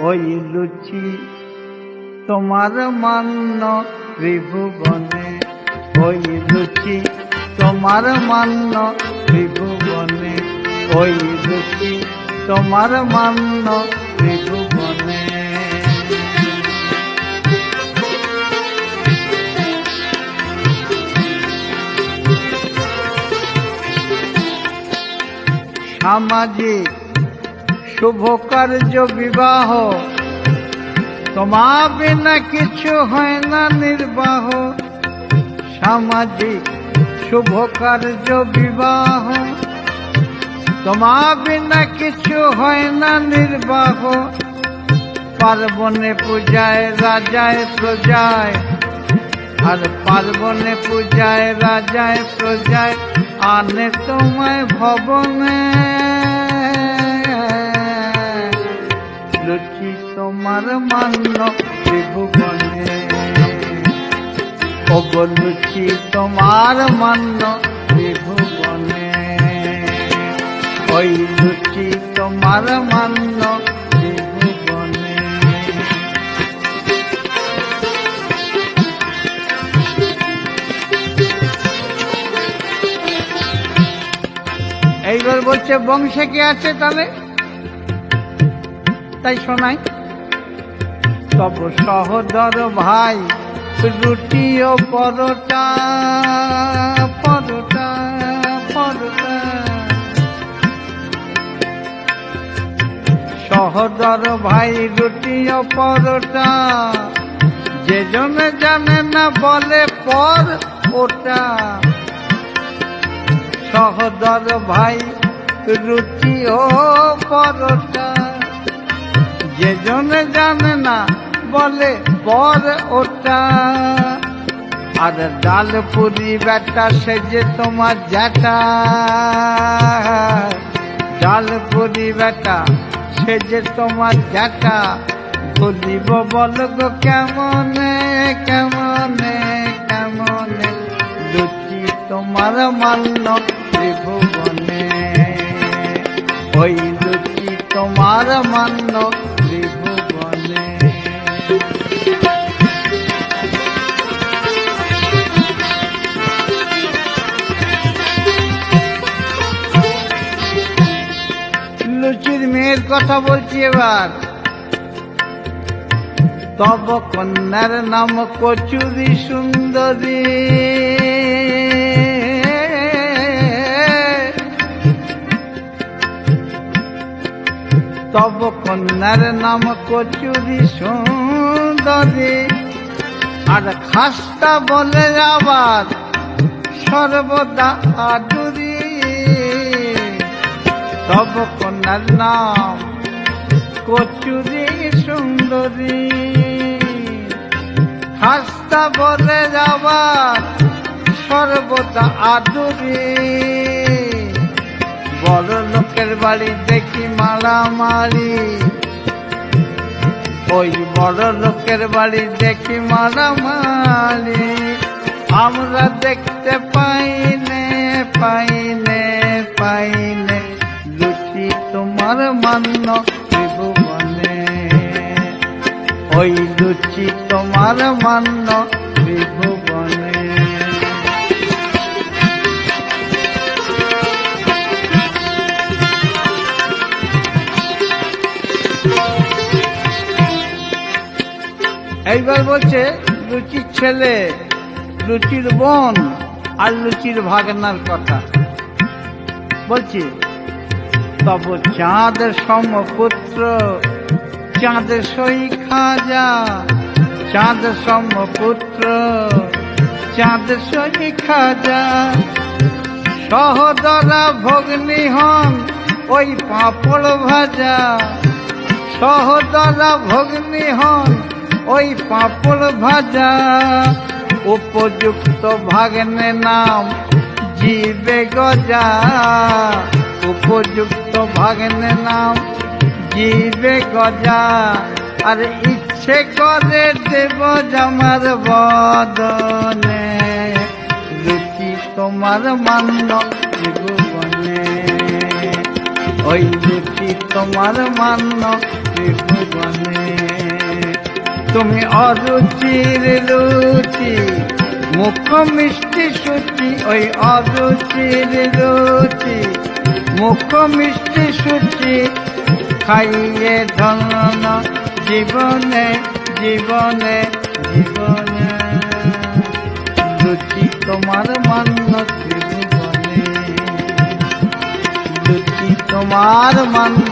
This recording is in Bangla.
ওই লুচি তোমার মান্য ত্রিভুবনে ওই লুচি তোমার মান্য ত্রিভুবনে ওই লুচি তোমার মান্য ত্রিভুবনে সামাজিক শুভ কার্য বিবাহ। তোমা বিনা কিছু হয় না নির্বাহ। সামাজিক শুভ কার্য বিবাহ। তোমা বিনা কিছু হয় না নির্বাহ। পার্বণে পূজায় রাজায় প্রজায়। আর পার্বণে পূজায় রাজায় প্রজায়, আনে তোমায় ভবনে। লুচি তোমার মান্য ত্রিভুবনে ওগো লুচি তোমার মান্য ত্রিভুবনে ওই লুচি তোমার মান্য এইবার বলছে, বংশে কি আছে তাহলে? তাই শোনাই। তব সহদর ভাই, রুটি ও পরোটা পরোটা পরোটা। সহদর ভাই, রুটি ও পরোটা, যে জনে জানে না বলে পর ওটা। সহদর ভাই, রুটি ও পরোটা যে জনে জানে না বলে পর ওটা। আর ডাল পুরি বেটা, সে যে তোমার জ্যাটা ডাল পুরি বেটা, সে যে তোমার জ্যাটা বলিব, বল গো কেমনে কেমনে কেমনে? লুচি তোমার মান্য ত্রিভুবনে। ওই লুচি তোমার মান্য কথা বলছি এবার। তব কন্যার নাম কচুরি সুন্দরী। তব কন্যার নাম কচুরি সুন্দরী। আর খাস্তা বলে আবার সর্বদা আদুরি। তব কন্যার নাম কচুরি সুন্দরী। খাস্তা বলে যাবার সর্বদা আদুরি। বড় লোকের বাড়ি দেখি মারামারি। ওই বড় লোকের বাড়ি দেখি মারামারি। আমরা দেখতে পাইনে পাইনে পাইনে। লুচি তোমার মান্য ওই লুচি তোমার মান্য ত্রিভুবনে এইবার বলছে, লুচির ছেলে, লুচির বোন আর লুচির ভাগনার কথা। বলছি, তব চাঁদ সমপুত্র চাঁদ সই খাজা, চাঁদ সমপুত্র, চাঁদ সই খাজা। সহদরা ভগ্নি হন ওই পাঁপড় ভাজা। সহদরা ভগ্নি হন ওই পাঁপড় ভাজা। উপযুক্ত ভাগ্নে নাম জীবে গজা। উপযুক্ত ভাগ্নে নাম জীবে গজা, আর ইচ্ছে করে দেব জামার বদনে। লুচি তোমার মান্য জীবনে ওই লুচি তোমার মান্য ত্রিভুবনে। তুমি অরুচির রুচি, মুখ মিষ্টি সুচি, ওই অরুচির রুচি, মুখ মিষ্টি সুচি খাইয়ে ধন জীবনে জীবনে জীবনে। রুচি তোমার মান্য ত্রিভুবনে রুচি তোমার মান্য